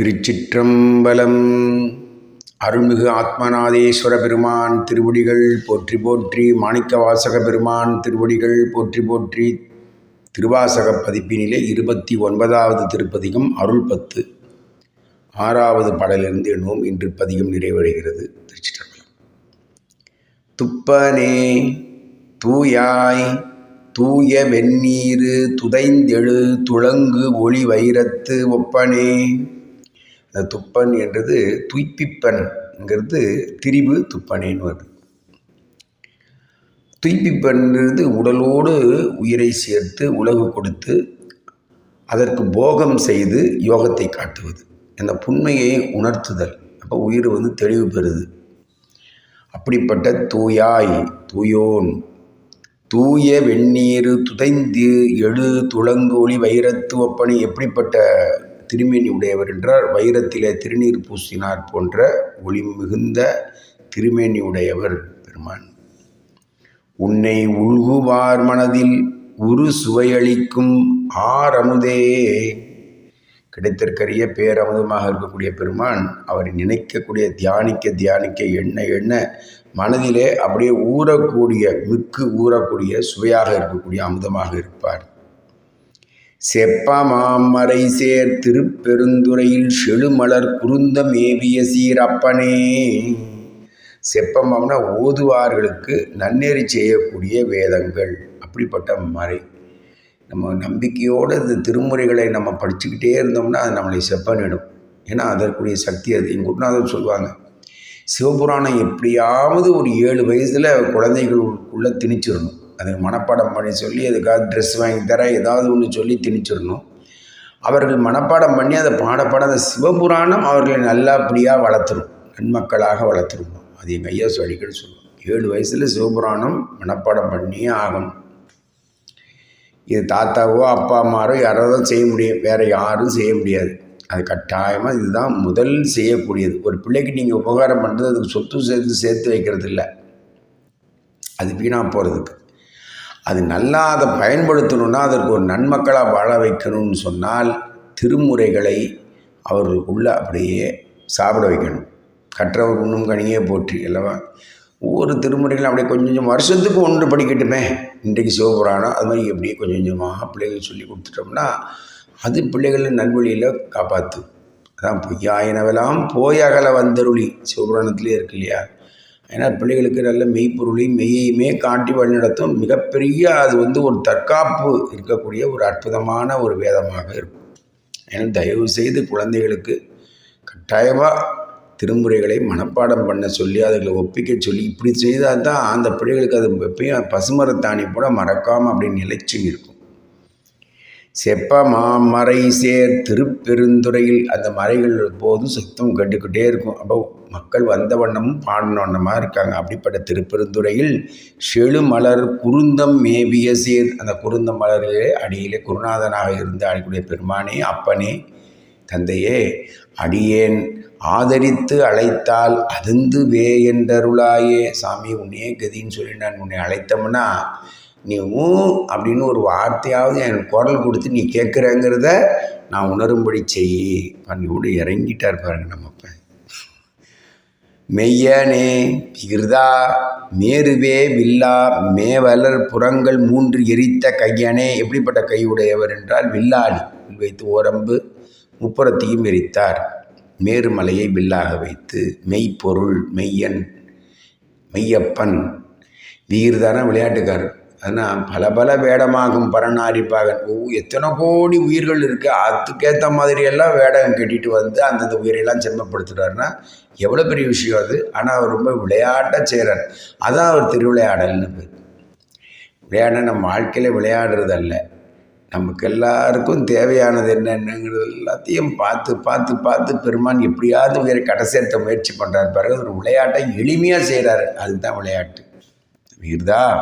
திருச்சிற்றம்பலம். அருள்மிகு ஆத்மநாதேஸ்வர பெருமான் திருவடிகள் போற்றி போற்றி மாணிக்க வாசக பெருமான் திருவடிகள் போற்றி போற்றி திருவாசக பதிப்பினிலே இருபத்தி ஒன்பதாவது திருப்பதிகம் அருள் பத்து. ஆறாவது பாடலிருந்து எண்ணுவோம். இன்று பதிகம் நிறைவடைகிறது. திருச்சிற்றம்பலம். துப்பனே தூயாய் தூய வெந்நீரு துதைந்தெழு துளங்கு ஒளி வைரத்து ஒப்பனே. துப்பன் என்றது துய்ப்பிப்பன்ங்கிறது திரிவு துப்பனேன்னு வருது. துய்ப்பிப்பன்றது உடலோடு உயிரை சேர்த்து உலகு கொடுத்து அதற்கு போகம் செய்து யோகத்தை காட்டுவது. இந்த புண்மையை உணர்த்துதல். அப்போ உயிர் வந்து தெளிவு பெறுது. அப்படிப்பட்ட தூயாய் தூயோன் தூய வெந்நீர் துதைந்து எழு துளங்கு ஒளி வைரத்து ஒப்பனை எப்படிப்பட்ட திருமேனி உடையவர் என்றார் வைரத்திலே திருநீர் பூசினார் போன்ற ஒளி மிகுந்த திருமேனி உடையவர் பெருமான். உன்னை உள்குவார் மனதில் உரு சுவையளிக்கும் ஆரமுதே கிடைத்திருக்கிற பேரமுதமாக இருக்கக்கூடிய பெருமான் அவரை நினைக்கக்கூடிய தியானிக்க தியானிக்க எண்ண எண்ண மனதிலே அப்படியே ஊறக்கூடிய மிக்கு ஊறக்கூடிய சுவையாக இருக்கக்கூடிய அமுதமாக இருப்பார். செப்பமாமரை சேர் திருப்பெருந்துறையில் செழுமலர் குருந்த மேவிய சீரப்பனே. செப்பமாம்னா ஓதுவார்களுக்கு நன்னெறி செய்யக்கூடிய வேதங்கள். அப்படிப்பட்ட மறை. நம்ம நம்பிக்கையோடு இந்த திருமுறைகளை நம்ம படிச்சுக்கிட்டே இருந்தோம்னா அது நம்மளை செப்பனிடும். ஏன்னா அதற்குரிய சக்தி அது. எங்கள் குருநாதர் சொல்லுவாங்க சிவபுராணம் எப்படியாவது ஒரு ஏழு வயசில் குழந்தைகளுக்குள்ளே திணிச்சிடணும். அது மனப்பாடம் பண்ணி சொல்லி அதுக்காக ட்ரெஸ் வாங்கி தர ஏதாவது ஒன்று சொல்லி திணிச்சிடணும். அவர்கள் மனப்பாடம் பண்ணி அதை பாடப்பாட அந்த சிவபுராணம் அவர்களை நல்லபடியாக வளர்த்துரும். நன்மக்களாக வளர்த்துருவோம் அது எங்கள் ஐயா அடிக்கடி சொல்லுவோம் ஏழு வயசில் சிவபுராணம் மனப்பாடம் பண்ணியே ஆகணும். இது தாத்தாவோ அப்பா அம்மாரோ யாராவது செய்ய முடியும் வேறு யாரும் செய்ய முடியாது. அது கட்டாயமாக இதுதான் முதல் செய்யக்கூடியது. ஒரு பிள்ளைக்கு நீங்கள் உபகாரம் பண்ணுறது அதுக்கு சொத்து சேர்த்து சேர்த்து வைக்கிறது இல்லை அது வீணாக போகிறதுக்கு அது நல்லா அதை பயன்படுத்தணுன்னா அதற்கு ஒரு நன்மக்களாக வாழ வைக்கணும்னு சொன்னால் திருமுறைகளை அவர்களுக்குள்ளே அப்படியே சாப்பிட வைக்கணும். கற்றவர் உண்ணும் கனியே போற்றி அல்லவா? ஒவ்வொரு திருமுறைகளும் அப்படியே கொஞ்சம் கொஞ்சம் வருஷத்துக்கு ஒன்று படிக்கட்டுமே. இன்றைக்கு சிவபுராணம் அது மாதிரி எப்படியே கொஞ்சம் கொஞ்சமாக பிள்ளைகள் சொல்லி கொடுத்துட்டோம்னா அது பிள்ளைகளை நல்வழியில் காப்பாற்றும். அதான் பொய்யாயினவெல்லாம் போயகல வந்தருளி. சிவபுராணத்திலே இருக்கு இல்லையா? ஏன்னா பிள்ளைகளுக்கு நல்ல மெய்ப்பொருளையும் மெய்யையுமே காட்டி வழிநடத்தும் மிகப்பெரிய அது வந்து ஒரு தற்காப்பு இருக்கக்கூடிய ஒரு அற்புதமான ஒரு வேதமாக இருக்கும். ஏன்னா தயவு செய்து குழந்தைகளுக்கு கட்டாயமாக திருமுறைகளை மனப்பாடம் பண்ண சொல்லி அதுகளை ஒப்பிக்க சொல்லி இப்படி செய்தால் தான் அந்த பிள்ளைகளுக்கு அது எப்பயும் பசுமரத்தாணி கூட மறக்காமல் அப்படி நிலைச்சு இருக்கும் செப்ப மாமறை சேர் திருப்பெருந்துறையில் அந்த மறைகள் போதும் சத்தம் கட்டுக்கிட்டே இருக்கும். அப்போ மக்கள் வந்த வண்ணமும் பாடின வண்ணமாக இருக்காங்க. அப்படிப்பட்ட திருப்பெருந்துறையில் செழுமலர் குருந்தம் மேவிய சேர். அந்த குருந்த மலரிலே அடியிலே குருநாதனாக இருந்து அடிக்கூடிய பெருமானே அப்பனே தந்தையே அடியேன் ஆதரித்து அழைத்தால் அதுந்து வே என்றருளாயே சாமி உன்னையே கதின்னு சொல்லி நான் உன்னை அழைத்தோம்னா நீ ஊ அப்படின்னு ஒரு வார்த்தையாவது என் குரல் கொடுத்து நீ கேட்குறேங்கிறத நான் உணரும்படி செய். பண்ணியோடு இறங்கிட்டார் பாருங்க நம்ம மெய்யனே இருதா மேருவே வில்லா மேவலர் புறங்கள் மூன்று எரித்த கையனே எப்படிப்பட்ட கையுடையவர் என்றால் வில்லாளி. உள் வைத்து ஓரம்பு முப்புறத்தையும் எரித்தார். மேருமலையை வில்லாக வைத்து மெய்ப்பொருள் மெய்யன் மெய்யப்பன். வீர்தான விளையாட்டுக்காரர். ஆனால் பல பல வேடமாகும் பரணாரிப்பாகன் ஓ எத்தனை கோடி உயிர்கள் இருக்குது அதுக்கேற்ற மாதிரியெல்லாம் வேடம் கட்டிட்டு வந்து அந்தந்த உயிரையெல்லாம் செம்மப்படுத்துகிறாருன்னா எவ்வளோ பெரிய விஷயம் அது. ஆனால் அவர் ரொம்ப விளையாட்டாக செய்கிறார் அதான் அவர் திருவிளையாடல்னு பேர். விளையாட நம்ம வாழ்க்கையில் விளையாடுறது அல்ல நமக்கு எல்லாருக்கும் தேவையானது என்னென்னங்கிறது எல்லாத்தையும் பார்த்து பார்த்து பார்த்து பெருமான் எப்படியாவது உயிரை கடை சேர்த்த முயற்சி பண்ணுறாரு பிறகு ஒரு விளையாட்டை எளிமையாக செய்கிறாரு அதுதான் விளையாட்டு. உயிர்தான்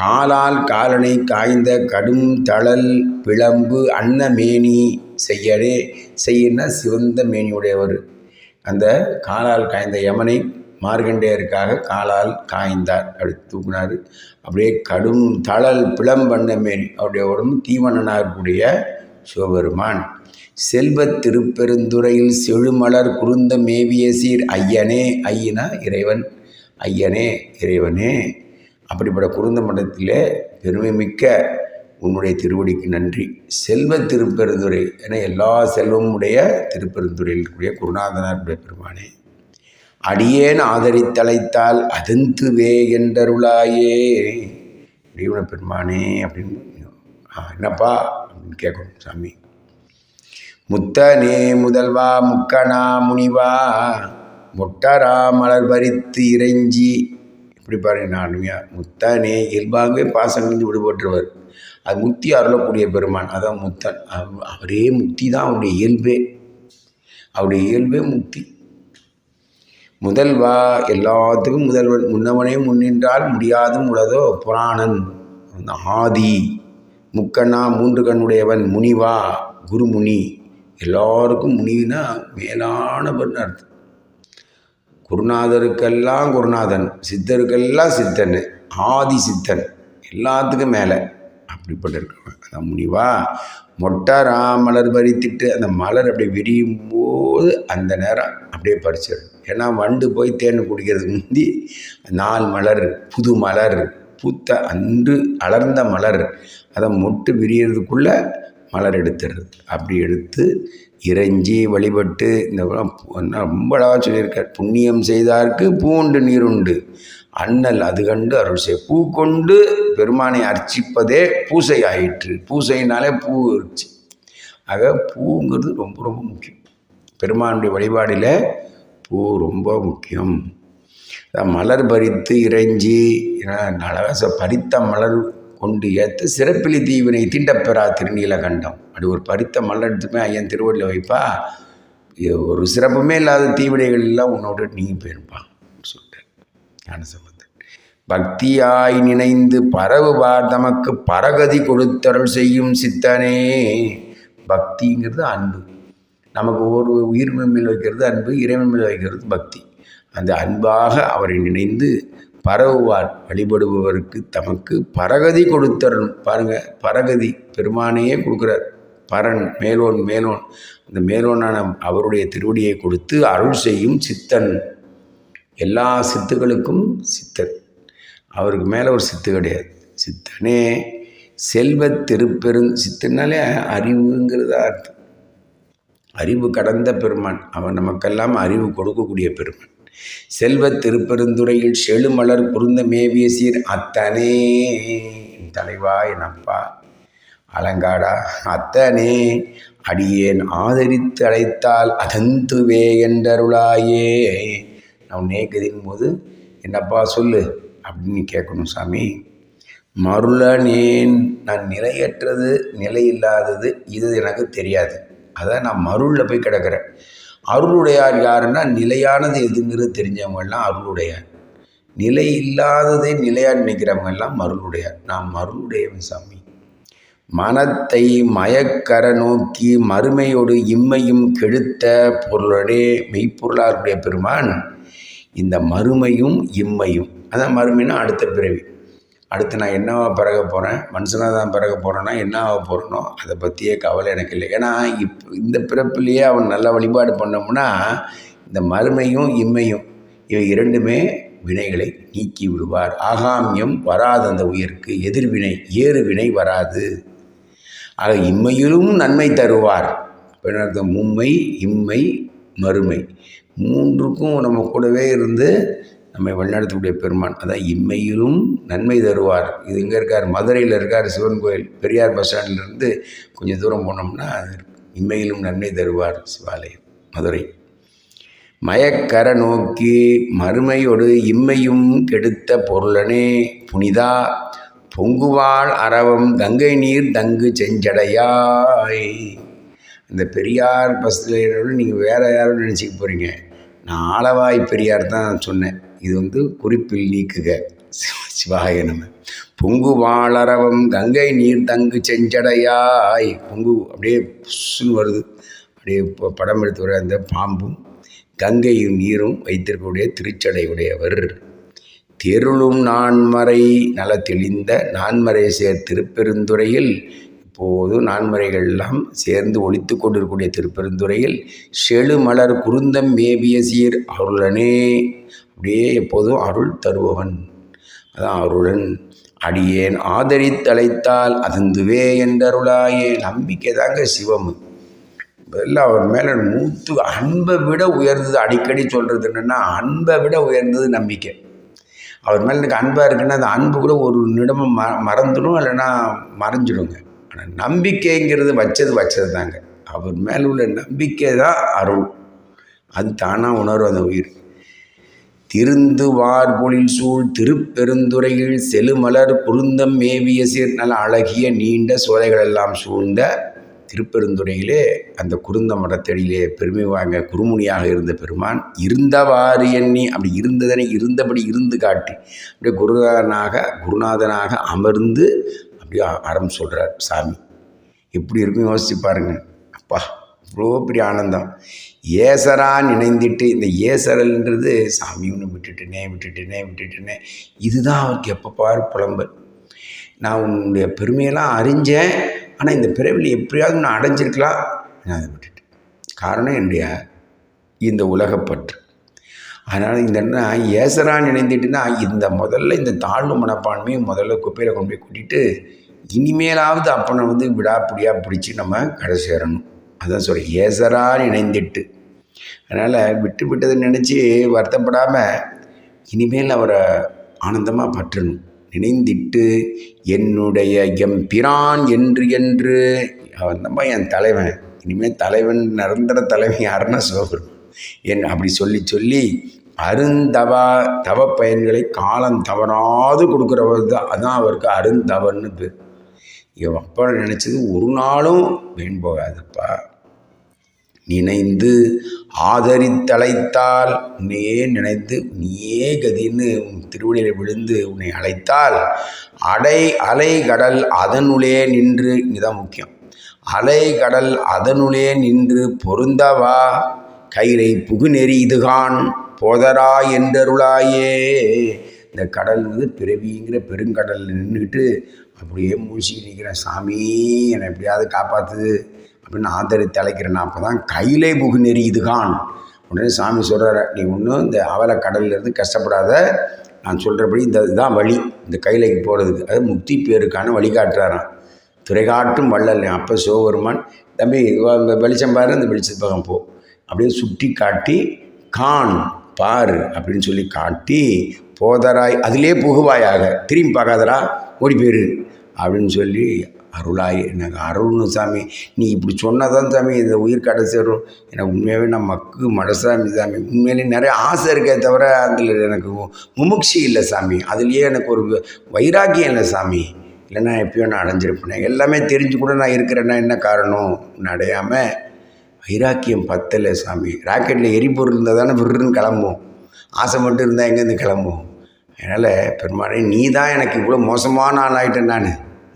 காலால் காலனை காய்ந்த கடும் தளல் பிளம்பு அன்னமேனி செய்யடே செய்யனா சிவந்த மேனியுடையவர். அந்த காலால் காய்ந்த யமனை மார்கண்டேயருக்காக காலால் காய்ந்தார். அப்படி தூக்குனார். அப்படியே கடும் தளல் பிளம்பண்ண மேனி அவருடைய உடம்பு தீவனனாக இருக்கக்கூடிய சிவபெருமான். செல்வத் திருப்பெருந்துறையில் செழுமலர் குருந்த மேவிய சீர் ஐயனே ஐயனா இறைவன் ஐயனே இறைவனே அப்படிப்பட்ட குருந்த மண்டலத்திலே பெருமை மிக்க உன்னுடைய திருவடிக்கு நன்றி. செல்வ திருப்பெருந்துறை என எல்லா செல்வமும் உடைய திருப்பெருந்துறையில் இருக்கக்கூடிய குருநாதனாருடைய பெருமானே அடியேன் ஆதரித்தழைத்தால் அதந்துவே என்றருளாயே. இறைவன பெருமானே அப்படின்னு ஆ, என்னப்பா அப்படின்னு கேட்கணும் சாமி. முத்தனே முதல்வா முக்கணா முனிவா மொட்டரா மலர் பறித்து இறைஞ்சி இப்படி பாருங்க நான் முத்தானே முத்தனே இயல்பாகவே பாசங்களிலிருந்து விடுபட்டுருவார். அது முக்தி அருளக்கூடிய பெருமான். அதான் முத்தன். அவரே முக்தி தான் அவருடைய இயல்பே. அவருடைய இயல்பே முக்தி முதல்வா எல்லாத்துக்கும் முதல்வன் முன்னவனே முன்னின்றால் முடியாதும் உள்ளதோ புராணன். ஆதி. முக்கண்ணா மூன்று கண்ணுடையவன். முனிவா குருமுனி. எல்லாருக்கும் முனினா மேலானவன் அர்த்தம். குருநாதருக்கெல்லாம் குருநாதன் சித்தருக்கெல்லாம் சித்தன் ஆதி சித்தன் எல்லாத்துக்கும் மேலே அப்படிப்பட்ட இருக்கவன். அதான் முனிவா. மொட்டாரா மலர் பறித்துட்டு அந்த மலர் அப்படியே விரியும் போது அந்த நேரம் அப்படியே பறிச்சிடும். ஏன்னா வண்டு போய் தேன் குடிக்கிறதுக்கு முந்தி நாள் மலர் புது மலர் பூத்த அன்று அலர்ந்த மலர். அதை மொட்டு விரியறதுக்குள்ளே மலர் எடுத்துடுறது. அப்படி எடுத்து இறைஞ்சி வழிபட்டு இந்த என்ன ரொம்ப அழகாக சொல்லியிருக்கார். புண்ணியம் செய்தார்க்கு பூண்டு நீருண்டு. அண்ணல் அது கண்டு அருள் செய். பூ கொண்டு பெருமானை அர்ச்சிப்பதே பூசை ஆயிற்று. பூசைனாலே பூ இருச்சு. ஆக பூங்கிறது ரொம்ப ரொம்ப முக்கியம். பெருமானுடைய வழிபாடில் பூ ரொம்ப முக்கியம். மலர் பறித்து இறைஞ்சி அழகாக பறித்த மலர் கொண்டு ஏற்ற சிறப்பிலி தீவினை தீண்டப்பெறா திருநீலகண்டம். அப்படி ஒரு பறித்த மலர் எடுத்துமே ஐயன் திருவள்ளுவர் வைப்பா. ஒரு சிறப்புமே இல்லாத தீவினைகள் எல்லாம் உன்னோட நீங்கி போயிருப்பான் சொல்லிட்டேன் ஞானசம்பந்தன் பக்தியாய் நினைந்து பரவுவார் தமக்கு பரகதி கொடுத்தருள் செய்யும் சித்தனே. பக்திங்கிறது அன்பு. நமக்கு ஒரு உயிர் மேல் வைக்கிறது அன்பு இறைவன் மேல் வைக்கிறது பக்தி. அந்த அன்பாக அவரை நினைந்து பரவுவார் வழிபடுபவருக்கு தமக்கு பரகதி கொடுத்தரணும் பாருங்க பரகதி பெருமானையே கொடுக்குறார். பரன் மேலோன் மேலோன். அந்த மேலோனான அவருடைய திருவடியை கொடுத்து அருள் செய்யும் சித்தன். எல்லா சித்துகளுக்கும் சித்தன். அவருக்கு மேலே ஒரு சித்து கிடையாது. சித்தனே செல்வ திருப்பெருங் சித்தனாலே அறிவுங்கிறதா அர்த்தம். அறிவு கடந்த பெருமான். அவன் நமக்கெல்லாம் அறிவு கொடுக்கக்கூடிய பெருமான். செல்வ திருப்பெருந்துறையில் செழுமலர் பொருந்த மேவிய சீர் அத்தனே. என் தலைவா என் அப்பா அலங்காடா அத்தனே. அடியேன் ஆதரித்து அழைத்தால் அதந்துவே என்றருளாயே. நான் நேக்கதின் போது என்னப்பா சொல்லு அப்படின்னு கேட்கணும் சாமி. மருளனேன் நான் நிலையற்றது நிலை இல்லாதது இது எனக்கு தெரியாது. அதான் நான் மருளில் போய் கிடக்கிறேன். அருளுடையார் யாருன்னா நிலையானது எதுங்கிறது தெரிஞ்சவங்கெல்லாம் அருளுடையார். நிலை இல்லாததை நிலையாக நினைக்கிறவங்க எல்லாம் மருளுடையார். நான் மருளுடையவன் சாமி. மனத்தை மயக்கர நோக்கி மறுமையோடு இம்மையும் கெடுத்த பொருளுடைய மெய்ப்பொருளாருடைய பெருமான். இந்த மறுமையும் இம்மையும். அதான் மறுமைனா அடுத்த பிறவி. அடுத்து நான் என்னவா பிறக போகிறேன் மனுஷனாக தான் பிறக போகிறேன்னா என்ன ஆக போகிறனோ அதை பற்றியே கவலை எனக்கு இல்லை. ஏன்னா இப் இந்த பிறப்புலேயே அவன் நல்லா வழிபாடு பண்ணோம்னா இந்த மறுமையும் இம்மையும் இவை இரண்டுமே வினைகளை நீக்கி விடுவார். ஆகாமியம் வராது அந்த உயிருக்கு எதிர்வினை ஏறு வினை வராது. ஆக இம்மையிலும் நன்மை தருவார். அர்த்தம் மும்மை இம்மை மறுமை. மூன்றுக்கும் நம்ம கூடவே இருந்து நம்மை வழிநடத்தக்கூடிய பெருமான். அதான் இம்மையிலும் நன்மை தருவார். இது எங்கே இருக்கார்? மதுரையில் இருக்கார் சிவன் கோயில். பெரியார் பஸ் ஸ்டாண்ட்லேருந்து கொஞ்சம் தூரம் போனோம்னா இம்மையிலும் நன்மை தருவார் சிவாலயம் மதுரை. மயக்கர நோக்கி மறுமையோடு இம்மையும் கெடுத்த பொருளனே புனிதா. பொங்குவாள் அரவம் கங்கை நீர் தங்கு செஞ்சடையாய். இந்த பெரியார் பஸ்ஸில் நீங்கள் வேறு யாரும் நினச்சிக்க போகிறீங்க நான் ஆளவாய் பெரியார் தான் சொன்னேன். இது வந்து குறிப்பில் நீக்குக. சிவாய நம்ம பொங்கு வாளரவம் கங்கை நீர் தங்கு செஞ்சடையாய். பொங்கு அப்படியே புஷ்ஷுன்னு வருது. அப்படியே இப்போ படம் எடுத்து வர அந்த பாம்பும் கங்கையும் நீரும் வைத்திருக்கக்கூடிய திருச்சடையுடையவர். தெருளும் நான்மறை நல தெளிந்த நான்மறை சேர் திருப்பெருந்துறையில். இப்போது நான்மறைகள் எல்லாம் சேர்ந்து ஒழித்து கொண்டிருக்கக்கூடிய திருப்பெருந்துறையில். செழுமலர் குருந்தம் மேவிய சீர் அருளனே. அப்படியே எப்போதும் அருள் தருபவன். அதான் அருளன். அடியேன் ஆதரித்தழைத்தால் அதந்துவே என்றருளாயே. நம்பிக்கை தாங்க சிவம். முதல்ல அவர் மேலே மூத்து அன்பை விட உயர்ந்தது. அடிக்கடி சொல்கிறது என்னென்னா அன்பை விட உயர்ந்தது நம்பிக்கை. அவர் மேலே எனக்கு அன்பாக இருக்குன்னா அந்த அன்பு கூட ஒரு நிமிடமும் ம மறந்துடும் இல்லைன்னா மறைஞ்சிடுங்க. ஆனால் நம்பிக்கைங்கிறது வச்சது வச்சது தாங்க அவர் மேலே உள்ள நம்பிக்கை தான் அருள். அது தானாக உணரும் அந்த உயிர். திருந்து பொழில் சூழ் திருப்பெருந்துறையில் செலுமலர் குருந்தம் மேவிய சீர் நல்ல அழகிய நீண்ட சோலைகளெல்லாம் சூழ்ந்த திருப்பெருந்துறையிலே அந்த குருந்த மரத்தடியிலே பெருமை வாங்க குருமுனியாக இருந்த பெருமான் இருந்தவாறு எண்ணி அப்படி இருந்ததனை இருந்தபடி இருந்து காட்டி அப்படியே குருநாதனாக குருநாதனாக அமர்ந்து அப்படியே அறம் சொல்கிறார் சாமி. எப்படி இருக்கும் யோசிச்சு பாருங்கள் அப்பா இவ்வளோ பெரிய ஆனந்தம். ஏசரான் இணைந்திட்டு இந்த ஏசரல்ன்றது சாமி ஒன்று விட்டுட்டுனே விட்டுட்டுனே விட்டுட்டுனே. இதுதான் அவருக்கு எப்போ பாரு புலம்பல். நான் உன்னுடைய பெருமையெல்லாம் அறிஞ்சேன் ஆனால் இந்த பிறவில் எப்படியாவது நான் அடைஞ்சிருக்கலாம். நான் அதை விட்டுட்டேன். காரணம் என்னுடைய இந்த உலகப்பற்று அதனால் இந்த என்ன ஏசரான் நினைந்துட்டுனா இந்த முதல்ல இந்த தாழ்வு மனப்பான்மையை முதல்ல குப்பையில் கொண்டு போய் கூட்டிட்டு இனிமேலாவது அப்பனை வந்து விடாப்பிடியாக பிடிச்சி நம்ம கடை சேரணும். அதான் சொல்கிறேன் ஏசரா இணைந்திட்டு. அதனால் விட்டு விட்டதை நினச்சி வருத்தப்படாமல் இனிமேல் அவரை ஆனந்தமாக பற்றணும். நினைந்திட்டு என்னுடைய எம்பிரான் என்று என்று. அவன் தான் என் தலைவன்? இனிமேல் தலைவன் நிரந்தர தலைவன் யாருன்னா சிவபெருமான் என் அப்படி சொல்லி சொல்லி அருந்தவா தவ பயன்களை காலம் தவறாது கொடுக்குறவர் தான் அதான் அவருக்கு அருந்தவன்னு பேர். என் அப்பா நினச்சது ஒரு நாளும் வீண் போகாதப்பா. நினைந்து ஆதரித்தழைத்தால் உன்னையே நினைத்து நீயே கதின்னு உன் திருவடியில் விழுந்து உன்னை அழைத்தால் அடை அலை கடல் அதனுள்ளே நின்று இதுதான் முக்கியம். அலை கடல் அதனுள்ளே நின்று பொருந்தவா? கயிறை புகுநெறி இதுகான் போதரா என்றருளாயே. இந்த கடல் வந்து பிறவிங்கிற பெருங்கடலில் நின்றுக்கிட்டு அப்படியே மூழ்கிட்டு நிற்கிறேன் சாமி என்னை எப்படியாவது காப்பாற்று அப்படின்னு ஆதரித்து அழைக்கிறேன். அப்போ தான் கையிலே புகு நெறி இதுகான் உடனே சாமி சொல்கிறார நீ ஒன்றும் இந்த அவலை கடல்லேருந்து கஷ்டப்படாத. நான் சொல்கிறபடி இந்த இதுதான் வழி. இந்த கையிலைக்கு போகிறதுக்கு அது முக்தி பேருக்கான வழிகாட்டுறாராம். துறைகாட்டும் வள்ளல் அப்போ சிவபெருமான் தம்பி வெளிச்சம் பாரு இந்த வெளிச்சத்து பக்கம் போ. அப்படியே சுட்டி காட்டி கான் பாரு. அப்படின்னு சொல்லி காட்டி போதராய். அதிலே புகுவாயாக. திரும்பி பார்க்காதரா ஓடி போயிரு. அப்படின்னு சொல்லி அருளாய் எனக்கு அருள்னு சாமி நீ இப்படி சொன்னதான் சாமி இந்த உயிர் கடை சேரும். எனக்கு உண்மையாகவே நான் மக்கு மடசாமி சாமி. உண்மையிலேயே நிறைய ஆசை இருக்கே தவிர அதில் எனக்கு முமுட்சி இல்லை சாமி. அதுலேயே எனக்கு ஒரு வைராக்கியம் இல்லை சாமி. இல்லைன்னா எப்பயோ நான் அடைஞ்சிருப்பேன். எல்லாமே தெரிஞ்சு கூட நான் இருக்கிறேன்னா என்ன காரணம்? நான் அடையாமல் வைராக்கியம் பத்தலை சாமி. ராக்கெட்டில் எரிபொருள் இருந்தால் தானே விருன்னு கிளம்பும் ஆசை மட்டும் இருந்தால் எங்கேருந்து கிளம்பும் அதனால் பெருமானே நீ தான் எனக்கு இவ்வளோ மோசமான ஆள் ஆகிட்டேன் நான்.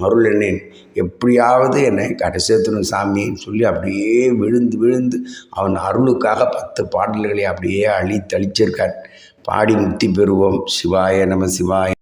மருள் என்னேன். எப்படியாவது என்னை கடை சேர்த்துணும் சாமின்னு சொல்லி அப்படியே விழுந்து விழுந்து அவன் அருளுக்காக பத்து பாடல்களை அப்படியே அழித்தளிச்சிருக்கார் பாடி முக்தி பெறுவோம். சிவாய நம சிவாய